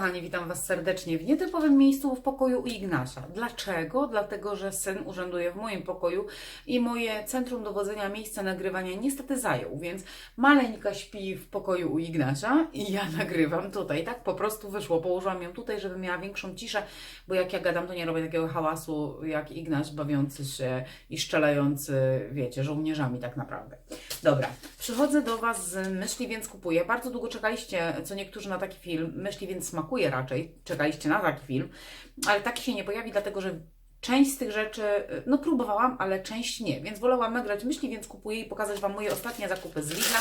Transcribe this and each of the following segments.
kochani, witam Was serdecznie w nietypowym miejscu w pokoju u Ignasia. Dlaczego? Dlatego, że syn urzęduje w moim pokoju i moje centrum dowodzenia miejsca nagrywania niestety zajął, więc maleńka śpi w pokoju u Ignasia i ja nagrywam tutaj. Tak po prostu wyszło. Położyłam ją tutaj, żeby miała większą ciszę, bo jak ja gadam, to nie robię takiego hałasu jak Ignaś bawiący się i szczelający, wiecie, żołnierzami tak naprawdę. Dobra, przychodzę do Was z myśli, więc kupuję. Bardzo długo czekaliście, co niektórzy na taki film, myśli, więc smakuje raczej, czekaliście na taki film, ale taki się nie pojawi, dlatego że część z tych rzeczy, no próbowałam, ale część nie, więc wolałam nagrać myśli, więc kupuję i pokazać Wam moje ostatnie zakupy z Lidla.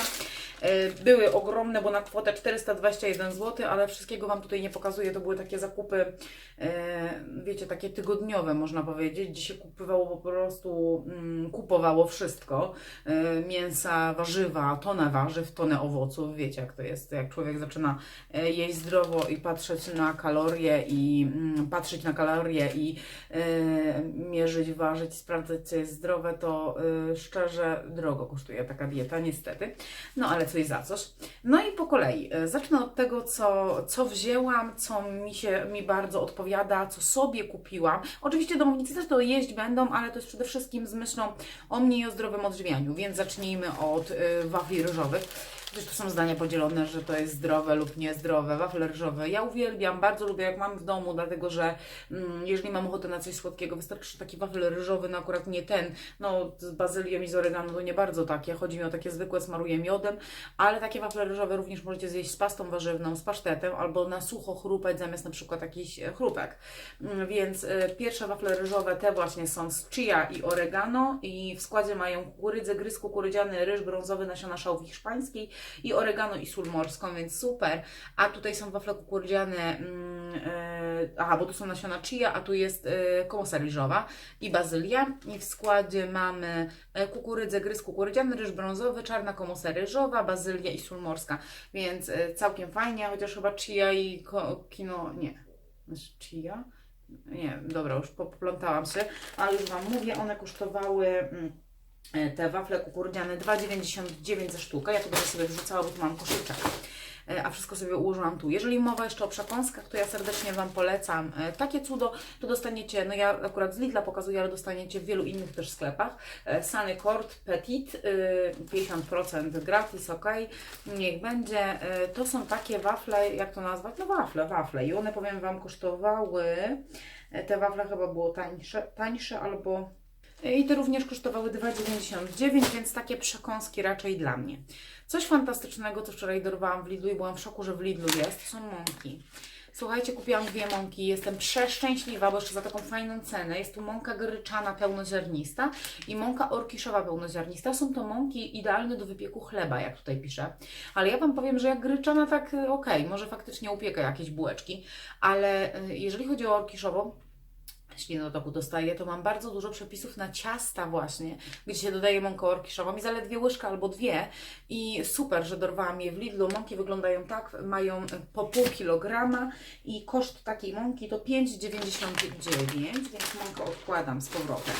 E, Były ogromne, bo na kwotę 421 zł, ale wszystkiego Wam tutaj nie pokazuję. To były takie zakupy, e, wiecie, takie tygodniowe, można powiedzieć, gdzie się kupywało po prostu, mm, kupowało wszystko. Mięsa, warzywa, tonę warzyw, tonę owoców. Wiecie, jak to jest, jak człowiek zaczyna jeść zdrowo i patrzeć na kalorie i mm, patrzeć na kalorie i mierzyć, ważyć, sprawdzać, co jest zdrowe, to e, szczerze drogo kosztuje taka dieta, niestety. No ale coś za coś. No i po kolei. E, Zacznę od tego, co, co wzięłam, co mi się mi bardzo odpowiada, co sobie kupiłam. Oczywiście domownicy też to jeść będą, ale to jest przede wszystkim z myślą o mnie i o zdrowym odżywianiu, więc zacznijmy od y, wafli ryżowych. Przecież tu są zdania podzielone, że to jest zdrowe lub niezdrowe, wafle ryżowe. Ja uwielbiam, bardzo lubię jak mam w domu, dlatego że mm, jeżeli mam ochotę na coś słodkiego, wystarczy taki wafel ryżowy, no akurat nie ten, no z bazylią i z oregano to nie bardzo takie, chodzi mi o takie zwykłe, smaruję miodem, ale takie wafle ryżowe również możecie zjeść z pastą warzywną, z pasztetem albo na sucho chrupać zamiast na przykład jakiś e, chrupek. Mm, Więc e, pierwsze wafle ryżowe te właśnie są z chia i oregano i w składzie mają kukurydzę, gryz kukurydziany, ryż brązowy, nasiona szałwi hiszpańskiej i oregano i sól morską, więc super. A tutaj są wafle kukurydziane, mm, e, aha, bo tu są nasiona chia, a tu jest e, komosa ryżowa i bazylia. I w składzie mamy e, kukurydzę, gryz kukurydziany, ryż brązowy, czarna komosa ryżowa, bazylia i sól morska, więc e, całkiem fajnie, chociaż chyba chia i kino, nie, Znaczy chia? Nie, dobra, już poplątałam się, ale już Wam mówię, one kosztowały... Mm, te wafle kukurydziane 2,99 za sztukę. Ja to będę sobie wrzucała, bo tu mam koszyczek. E, A wszystko sobie ułożyłam tu. Jeżeli mowa jeszcze o przekąskach, to ja serdecznie Wam polecam e, takie cudo. To dostaniecie, no ja akurat z Lidla pokazuję, ale dostaniecie w wielu innych też sklepach. E, Sunny Court Petit, e, 50% gratis, ok. Niech będzie. E, To są takie wafle, jak to nazwać? No wafle, wafle. I one powiem Wam kosztowały, e, te wafle chyba było tańsze, tańsze albo i te również kosztowały 2,99, więc takie przekąski raczej dla mnie. Coś fantastycznego, co wczoraj dorwałam w Lidlu i byłam w szoku, że w Lidlu jest, są mąki. Słuchajcie, kupiłam dwie mąki, jestem przeszczęśliwa, bo jeszcze za taką fajną cenę. Jest tu mąka gryczana pełnoziarnista i mąka orkiszowa pełnoziarnista. Są to mąki idealne do wypieku chleba, jak tutaj piszę. Ale ja Wam powiem, że jak gryczana, tak okej, może faktycznie upiekę jakieś bułeczki, ale y, jeżeli chodzi o orkiszową, ślinotoku dostaję, to mam bardzo dużo przepisów na ciasta właśnie, gdzie się dodaje mąkę orkiszową i zaledwie łyżka albo dwie i super, że dorwałam je w Lidlu. Mąki wyglądają tak, mają po pół kilograma i koszt takiej mąki to 5,99, więc mąkę odkładam z powrotem.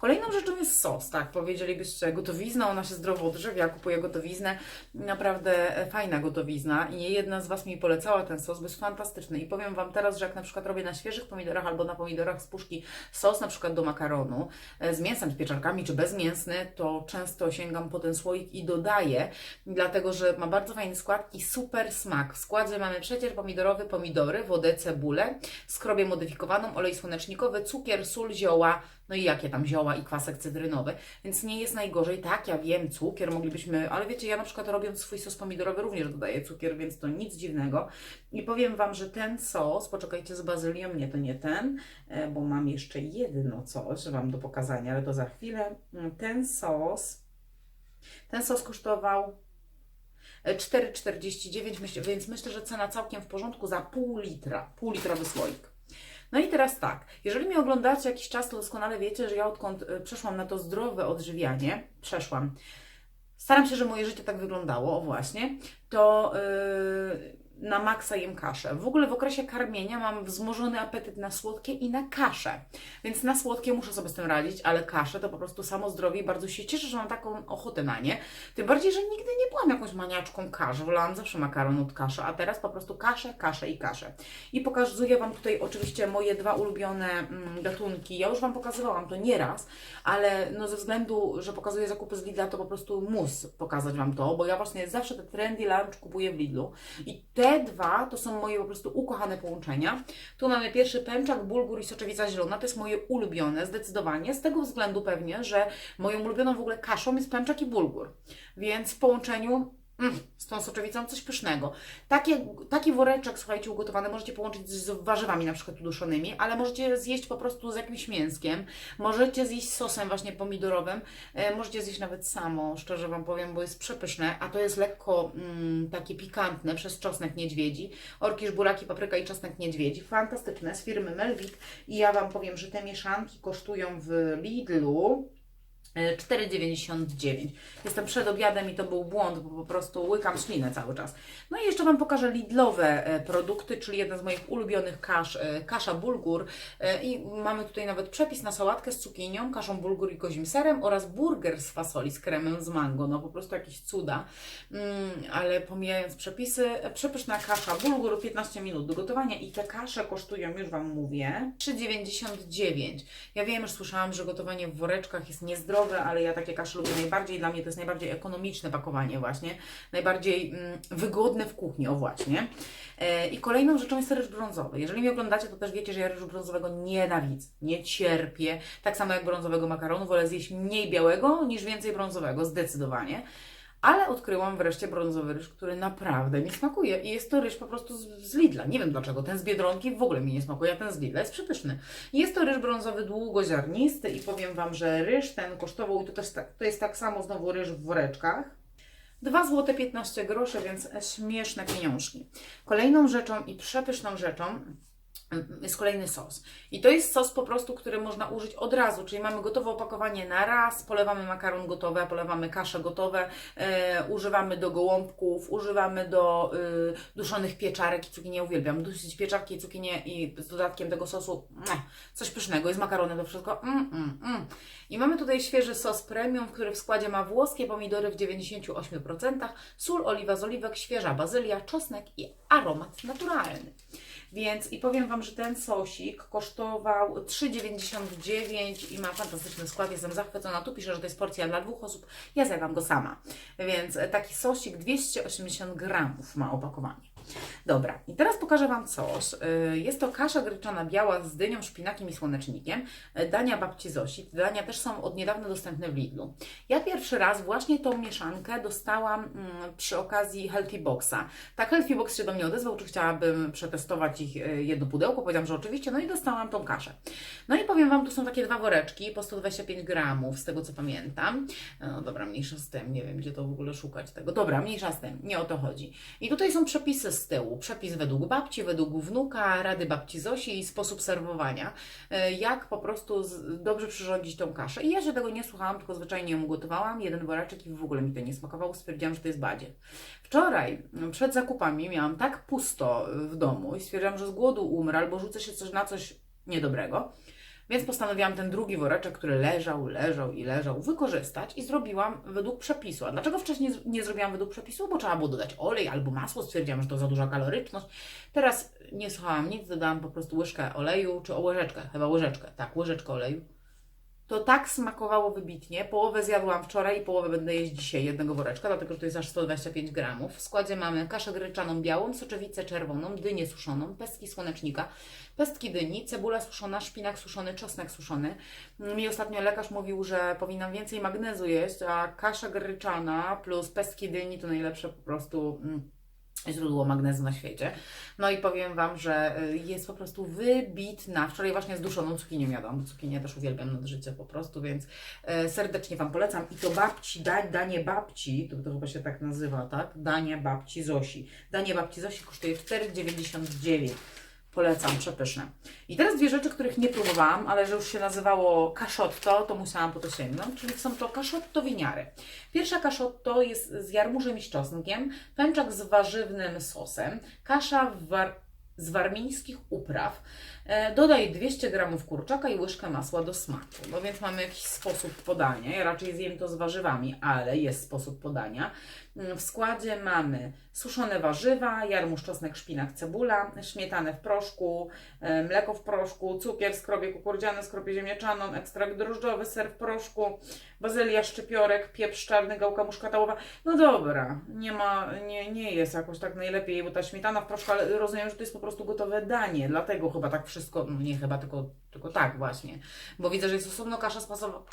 Kolejną rzeczą jest sos, tak, powiedzielibyście, gotowizna, ona się zdrowo odżywia, kupuję gotowiznę, naprawdę e, fajna gotowizna i nie jedna z Was mi polecała ten sos, bo jest fantastyczny. I powiem Wam teraz, że jak na przykład robię na świeżych pomidorach albo na pomidorach z puszki sos na przykład do makaronu e, z mięsem, z pieczarkami czy bezmięsny, to często sięgam po ten słoik i dodaję, dlatego że ma bardzo fajny skład i super smak. W składzie mamy przecier pomidorowy, pomidory, wodę, cebulę, skrobię modyfikowaną, olej słonecznikowy, cukier, sól, zioła, no i jakie tam zioła i kwasek cytrynowy, więc nie jest najgorzej. Tak, ja wiem, cukier moglibyśmy, ale wiecie, ja na przykład robiąc swój sos pomidorowy również dodaję cukier, więc to nic dziwnego. I powiem Wam, że ten sos, poczekajcie z bazylią, nie, to nie ten, e, bo mam jeszcze jedno coś Wam do pokazania, ale to za chwilę. Mm, Ten sos, ten sos kosztował e, 4,49, myśl- więc myślę, że cena całkiem w porządku za pół litra, pół litrowy słoik. No i teraz tak, jeżeli mnie oglądacie jakiś czas, to doskonale wiecie, że ja odkąd y, przeszłam na to zdrowe odżywianie, przeszłam, staram się, że moje życie tak wyglądało, o właśnie, to yy, na maksa jem kaszę. W ogóle w okresie karmienia mam wzmożony apetyt na słodkie i na kaszę. Więc na słodkie muszę sobie z tym radzić, ale kaszę to po prostu samo zdrowie i bardzo się cieszę, że mam taką ochotę na nie. Tym bardziej, że nigdy nie byłam jakąś maniaczką kaszy. Wolałam zawsze makaron od kaszy, a teraz po prostu kaszę, kaszę i kaszę. I pokazuję Wam tutaj oczywiście moje dwa ulubione mm, gatunki. Ja już Wam pokazywałam to nieraz, ale no ze względu, że pokazuję zakupy z Lidla, to po prostu mus pokazać Wam to, bo ja właśnie zawsze te trendy lunch kupuję w Lidlu. I te dwa to są moje po prostu ukochane połączenia. Tu mamy pierwszy pęczak, bulgur i soczewica zielona. To jest moje ulubione, zdecydowanie. Z tego względu pewnie, że moją ulubioną w ogóle kaszą jest pęczak i bulgur. Więc w połączeniu mm, z tą soczewicą coś pysznego. Takie, taki woreczek, słuchajcie, ugotowany możecie połączyć z warzywami na przykład uduszonymi, ale możecie zjeść po prostu z jakimś mięskiem. Możecie zjeść sosem właśnie pomidorowym. E, możecie zjeść nawet samo, szczerze Wam powiem, bo jest przepyszne, a to jest lekko mm, takie pikantne przez czosnek niedźwiedzi. Orkisz, buraki, papryka i czosnek niedźwiedzi. Fantastyczne, z firmy Melvit. I ja Wam powiem, że te mieszanki kosztują w Lidlu 4,99. Jestem przed obiadem i to był błąd, bo po prostu łykam ślinę cały czas. No i jeszcze Wam pokażę Lidlowe e, produkty, czyli jedna z moich ulubionych kasz, e, kasza bulgur. E, I mamy tutaj nawet przepis na sałatkę z cukinią, kaszą bulgur i kozim serem oraz burger z fasoli z kremem z mango. No po prostu jakieś cuda. Mm, ale pomijając przepisy, e, przepyszna kasza bulgur, 15 minut do gotowania i te kasze kosztują, już Wam mówię, 3,99. Ja wiem, już słyszałam, że gotowanie w woreczkach jest niezdrowe, ale ja takie kasze lubię najbardziej. Dla mnie to jest najbardziej ekonomiczne pakowanie właśnie, najbardziej mm, wygodne w kuchni, o właśnie. E, I kolejną rzeczą jest ryż brązowy. Jeżeli mnie oglądacie, to też wiecie, że ja ryżu brązowego nienawidzę, nie cierpię. Tak samo jak brązowego makaronu, wolę zjeść mniej białego niż więcej brązowego, zdecydowanie. Ale odkryłam wreszcie brązowy ryż, który naprawdę mi smakuje. I jest to ryż po prostu z, z Lidla. Nie wiem dlaczego. Ten z Biedronki w ogóle mi nie smakuje, a ten z Lidla jest przepyszny. Jest to ryż brązowy długoziarnisty i powiem Wam, że ryż ten kosztował, i to też tak, to jest tak samo znowu ryż w woreczkach. 2 zł 15 groszy, więc śmieszne pieniążki. Kolejną rzeczą i przepyszną rzeczą jest kolejny sos. I to jest sos po prostu, który można użyć od razu, czyli mamy gotowe opakowanie na raz, polewamy makaron gotowe, polewamy kasze gotowe, e, używamy do gołąbków, używamy do y, duszonych pieczarek i cukinie uwielbiam. Dusić pieczarki i cukinie i z dodatkiem tego sosu, coś pysznego, jest makaronem to wszystko. Mm, mm, mm. I mamy tutaj świeży sos premium, który w składzie ma włoskie pomidory w 98%, sól, oliwa z oliwek, świeża bazylia, czosnek i aromat naturalny. Więc i powiem Wam, że ten sosik kosztował 3,99 i ma fantastyczny skład. Jestem zachwycona. Tu pisze, że to jest porcja dla dwóch osób. Ja zjadłam go sama. Więc taki sosik 280 gramów ma opakowanie. Dobra, i teraz pokażę Wam coś. Y, Jest to kasza gryczana biała z dynią, szpinakiem i słonecznikiem. Y, Dania babci Zosi. Dania też są od niedawna dostępne w Lidlu. Ja pierwszy raz właśnie tą mieszankę dostałam mm, przy okazji Healthy Boxa. Tak, Healthy Box się do mnie odezwał, czy chciałabym przetestować ich y, jedno pudełko. Powiedziałam, że oczywiście, no i dostałam tą kaszę. No i powiem Wam, tu są takie dwa woreczki po 125 gramów, z tego co pamiętam. No dobra, mniejsza z tym, nie wiem gdzie to w ogóle szukać tego. Dobra, mniejsza z tym, nie o to chodzi. I tutaj są przepisy z tyłu. Przepis według babci, według wnuka, rady babci Zosi i sposób serwowania. E, Jak po prostu dobrze przyrządzić tą kaszę. I ja się tego nie słuchałam, tylko zwyczajnie ją gotowałam. Jeden woreczek i w ogóle mi to nie smakowało. Stwierdziłam, że to jest badzie. Wczoraj m, przed zakupami miałam tak pusto w domu i stwierdziłam, że z głodu umrę albo rzucę się coś na coś niedobrego. Więc postanowiłam ten drugi woreczek, który leżał, leżał i leżał, wykorzystać i zrobiłam według przepisu. A dlaczego wcześniej nie zrobiłam według przepisu? Bo trzeba było dodać olej albo masło. Stwierdziłam, że to za duża kaloryczność. Teraz nie słuchałam nic, dodałam po prostu łyżkę oleju, czy o łyżeczkę, chyba łyżeczkę, tak, łyżeczkę oleju. To tak smakowało wybitnie. Połowę zjadłam wczoraj i połowę będę jeść dzisiaj jednego woreczka, dlatego że to jest aż 125 gramów. W składzie mamy kaszę gryczaną białą, soczewicę czerwoną, dynię suszoną, pestki słonecznika, pestki dyni, cebula suszona, szpinak suszony, czosnek suszony. Mi ostatnio lekarz mówił, że powinnam więcej magnezu jeść, a kasza gryczana plus pestki dyni to najlepsze po prostu... Mm, źródło magnezu na świecie. No i powiem Wam, że y, jest po prostu wybitna. Wczoraj właśnie z duszoną cukinią jadłam, bo cukinię też uwielbiam nad życie po prostu, więc e, serdecznie Wam polecam. I to babci, da, danie babci, to, to chyba się tak nazywa, tak? Danie babci Zosi. Danie babci Zosi kosztuje 4,99. Polecam, przepyszne. I teraz dwie rzeczy, których nie próbowałam, ale że już się nazywało kaszotto, to musiałam po to sięgnąć, czyli są to kaszotto winiary. Pierwsza kaszotto jest z jarmużem i z czosnkiem, pęczak z warzywnym sosem, kasza war z warmińskich upraw. E, dodaj 200 g kurczaka i łyżkę masła do smaku. No więc mamy jakiś sposób podania. Ja raczej zjem to z warzywami, ale jest sposób podania. Mm, W składzie mamy suszone warzywa, jarmuż, czosnek, szpinak, cebula, śmietanę w proszku, e, mleko w proszku, cukier, skrobię kukurydziane, skrobię ziemniaczaną, ekstrakt drożdżowy, ser w proszku, bazylia, szczypiorek, pieprz czarny, gałka muszkatałowa. No dobra, nie ma, nie, nie jest jakoś tak najlepiej, bo ta śmietana w proszku, ale rozumiem, że to jest po prostu gotowe danie, dlatego chyba tak wszystko, no nie chyba, tylko, tylko tak właśnie, bo widzę, że jest osobno kasza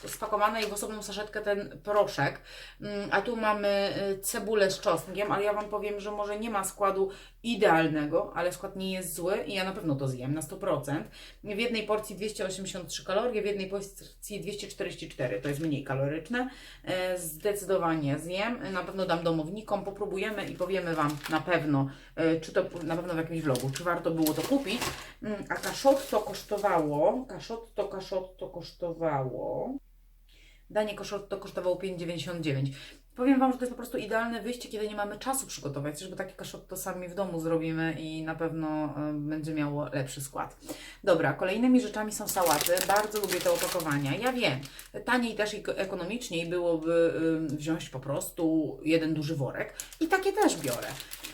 spakowana i w osobną saszetkę ten proszek, Mm, a tu mamy y, cebulę z czosnkiem, ale ja Wam powiem, że może nie ma składu idealnego, ale skład nie jest zły i ja na pewno to zjem na 100%. W jednej porcji 283 kalorie, w jednej porcji 244, to jest mniej kaloryczne. E, Zdecydowanie zjem, na pewno dam domownikom, popróbujemy i powiemy Wam na pewno, e, czy to na pewno w jakimś vlogu, czy warto było to kupić. Mm, A kaszotto kosztowało, kaszotto, kaszotto kosztowało, danie kaszotto kosztowało 5,99. Powiem Wam, że to jest po prostu idealne wyjście, kiedy nie mamy czasu przygotować, żeby takie kaszotto sami w domu zrobimy i na pewno e, będzie miało lepszy skład. Dobra, kolejnymi rzeczami są sałaty. Bardzo lubię te opakowania. Ja wiem, taniej też i ekonomiczniej byłoby wziąć po prostu jeden duży worek i takie też biorę.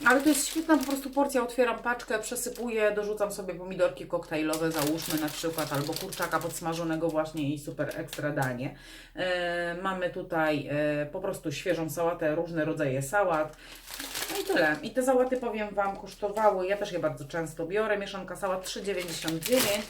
Ale to jest świetna po prostu porcja. Otwieram paczkę, przesypuję, dorzucam sobie pomidorki koktajlowe, załóżmy na przykład, albo kurczaka podsmażonego właśnie i super ekstra danie. E, mamy tutaj e, po prostu świeżą sałatę, różne rodzaje sałat. No i tyle. I te sałaty powiem Wam kosztowały, ja też je bardzo często biorę, mieszanka sałat 3,99.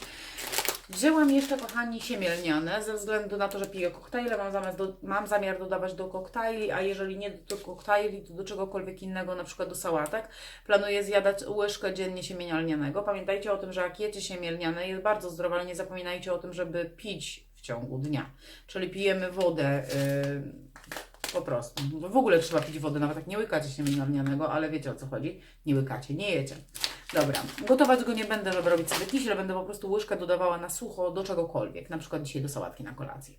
Wzięłam jeszcze, kochani, siemię lniane, ze względu na to, że piję koktajle, mam, zamiast do, mam zamiar dodawać do koktajli, a jeżeli nie do koktajli, to do czegokolwiek innego, na przykład do sałatek, planuję zjadać łyżkę dziennie siemienia lnianego. Pamiętajcie o tym, że jak jecie siemię lniane, jest bardzo zdrowe, ale nie zapominajcie o tym, żeby pić w ciągu dnia. Czyli pijemy wodę yy, po prostu. W ogóle trzeba pić wodę, nawet jak nie łykacie siemienia lnianego, ale wiecie o co chodzi. Nie łykacie, nie jecie. Dobra, gotować go nie będę, żeby robić sobie kisiel, będę po prostu łyżkę dodawała na sucho do czegokolwiek, na przykład dzisiaj do sałatki na kolację.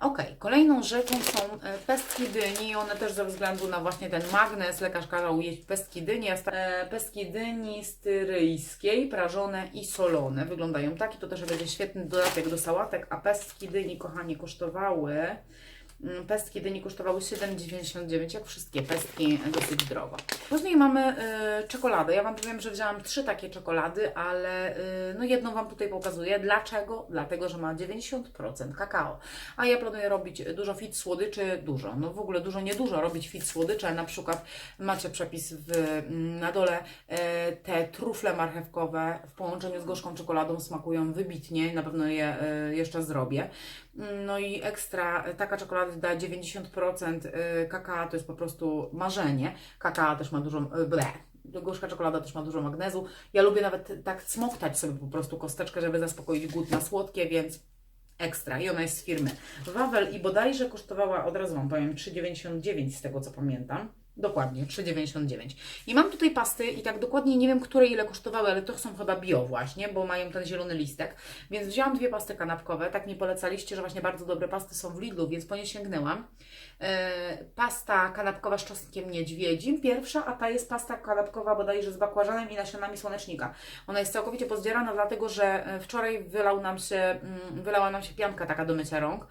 Ok, kolejną rzeczą są e, pestki dyni, one też ze względu na właśnie ten magnes, lekarz kazał jeść pestki dyni, e, pestki dyni styryjskiej, prażone i solone, wyglądają tak i to też będzie świetny dodatek do sałatek, a pestki dyni, kochani, kosztowały Pestki dyni kosztowały 7,99, jak wszystkie pestki dosyć drogo. Później mamy y, czekoladę. Ja Wam powiem, że wzięłam trzy takie czekolady, ale y, no jedną Wam tutaj pokazuję. Dlaczego? Dlatego, że ma 90% kakao. A ja planuję robić dużo fit słodyczy, dużo, no w ogóle dużo, niedużo robić fit słodycze. Na przykład macie przepis w, mm, na dole, e, te trufle marchewkowe w połączeniu z gorzką czekoladą smakują wybitnie. Na pewno je e, jeszcze zrobię. No i ekstra, taka czekolada da 90% y, kakao, to jest po prostu marzenie. Kakao też ma dużo, y, ble, gorzka czekolada też ma dużo magnezu. Ja lubię nawet tak smoktać sobie po prostu kosteczkę, żeby zaspokoić głód na słodkie, więc ekstra. I ona jest z firmy Wawel i bodajże kosztowała, od razu Wam powiem, 3,99 z tego co pamiętam. Dokładnie, 3,99. I mam tutaj pasty i tak dokładnie nie wiem, które ile kosztowały, ale to są chyba bio właśnie, bo mają ten zielony listek. Więc wzięłam dwie pasty kanapkowe. Tak mi polecaliście, że właśnie bardzo dobre pasty są w Lidlu, więc po nie sięgnęłam. E, pasta kanapkowa z czosnkiem niedźwiedzim, pierwsza, a ta jest pasta kanapkowa bodajże z bakłażanem i nasionami słonecznika. Ona jest całkowicie pozdzierana, dlatego że e, wczoraj wylał nam się, mm, wylała nam się pianka taka do mycia rąk.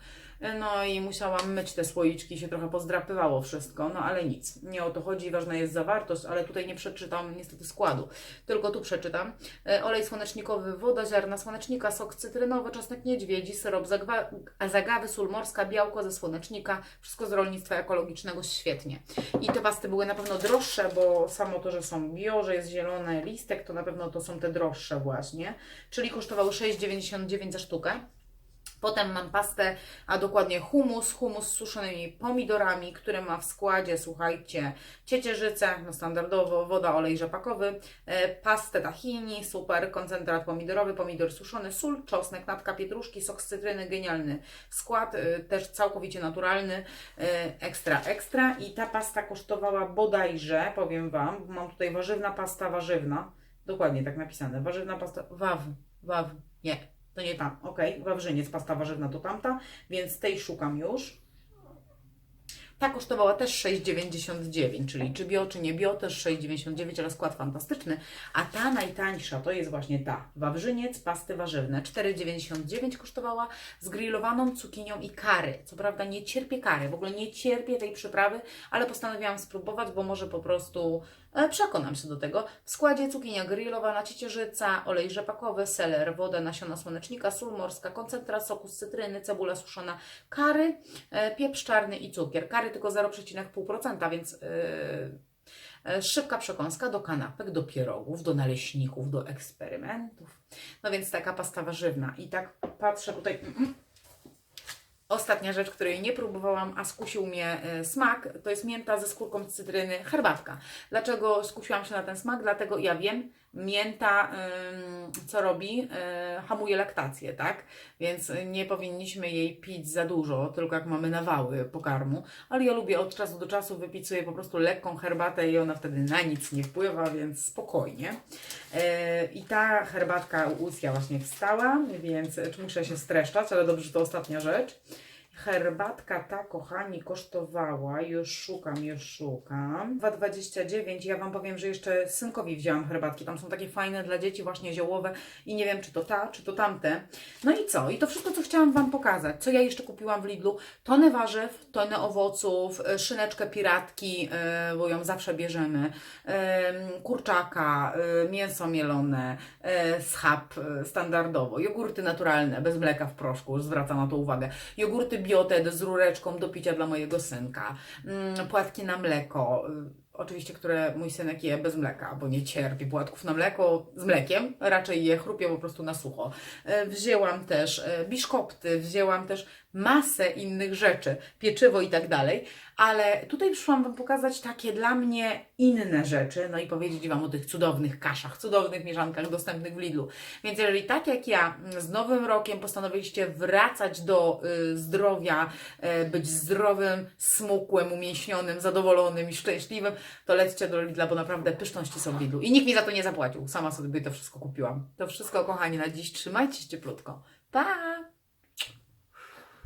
No i musiałam myć te słoiczki, się trochę pozdrapywało wszystko, no ale nic. Nie o to chodzi, ważna jest zawartość, ale tutaj nie przeczytam niestety składu, tylko tu przeczytam. E, Olej słonecznikowy, woda, ziarna słonecznika, sok cytrynowy, czosnek niedźwiedzi, syrop zagawy, sól morska, białko ze słonecznika, wszystko z rolnictwa ekologicznego, świetnie. I te pasty były na pewno droższe, bo samo to, że są bio, że jest zielony listek, to na pewno to są te droższe właśnie, czyli kosztowały 6,99 za sztukę. Potem mam pastę, a dokładnie humus, humus z suszonymi pomidorami, który ma w składzie, słuchajcie, ciecierzycę, no standardowo, woda, olej rzepakowy, e, pastę tahini, super, koncentrat pomidorowy, pomidor suszony, sól, czosnek, natka pietruszki, sok z cytryny, genialny skład, e, też całkowicie naturalny, e, ekstra, ekstra i ta pasta kosztowała bodajże, powiem Wam, mam tutaj warzywna pasta warzywna, Dokładnie tak napisane. Warzywna pasta, waw, waw, nie, to nie tam, okej, wawrzyniec, pasta warzywna to tamta, więc tej szukam już. Ta kosztowała też 6,99, czyli czy bio, czy nie bio, też 6,99, ale skład fantastyczny. A ta najtańsza to jest właśnie ta, wawrzyniec, pasty warzywne. 4,99 kosztowała z grillowaną cukinią i kary. Co prawda nie cierpię kary, w ogóle nie cierpię tej przyprawy, ale postanowiłam spróbować, bo może po prostu e, przekonam się do tego. W składzie cukinia grillowana, ciecierzyca, olej rzepakowy, seler, woda, nasiona słonecznika, sól morska, koncentrat soku z cytryny, cebula suszona, kary, e, pieprz czarny i cukier. Kary tylko 0,5%, więc yy, szybka przekąska do kanapek, do pierogów, do naleśników, do eksperymentów. No więc taka pasta warzywna. I tak patrzę tutaj. Ostatnia rzecz, której nie próbowałam, a skusił mnie e, smak, to jest mięta ze skórką cytryny, herbatka. Dlaczego skusiłam się na ten smak? Dlatego ja wiem, mięta co robi? Yy, hamuje laktację, tak? Więc nie powinniśmy jej pić za dużo, tylko jak mamy nawały pokarmu. Ale ja lubię od czasu do czasu wypić sobie po prostu lekką herbatę i ona wtedy na nic nie wpływa, więc spokojnie. Yy, I ta herbatka u Ucja właśnie wstała, więc muszę się streszczać, ale dobrze, że to ostatnia rzecz. Herbatka ta, kochani, kosztowała, już szukam, już szukam, 2,29. Ja Wam powiem, że jeszcze synkowi wzięłam herbatki. Tam są takie fajne dla dzieci, właśnie ziołowe i nie wiem, czy to ta, czy to tamte. No i co? I to wszystko, co chciałam Wam pokazać. Co ja jeszcze kupiłam w Lidlu? Tonę warzyw, tonę owoców, e, szyneczkę piratki, e, bo ją zawsze bierzemy, em, kurczaka, e, mięso mielone, e, schab e, standardowo, jogurty naturalne, bez mleka w proszku, zwracam na to uwagę, jogurty bioted z rureczką do picia dla mojego synka, mm, płatki na mleko, y, oczywiście, które mój synek je bez mleka, bo nie cierpi płatków na mleko z mlekiem, raczej je chrupie po prostu na sucho. E, Wzięłam też e, biszkopty, wzięłam też masę innych rzeczy, pieczywo i tak dalej, ale tutaj przyszłam Wam pokazać takie dla mnie inne rzeczy, no i powiedzieć Wam o tych cudownych kaszach, cudownych mieszankach dostępnych w Lidlu. Więc jeżeli tak jak ja mm, z Nowym Rokiem postanowiliście wracać do y, zdrowia, y, być zdrowym, smukłym, umięśnionym, zadowolonym i szczęśliwym, to lećcie do Lidla, bo naprawdę pyszności są w Lidlu. I nikt mi za to nie zapłacił. Sama sobie to wszystko kupiłam. To wszystko, kochani, na dziś. Trzymajcie się cieplutko. Pa!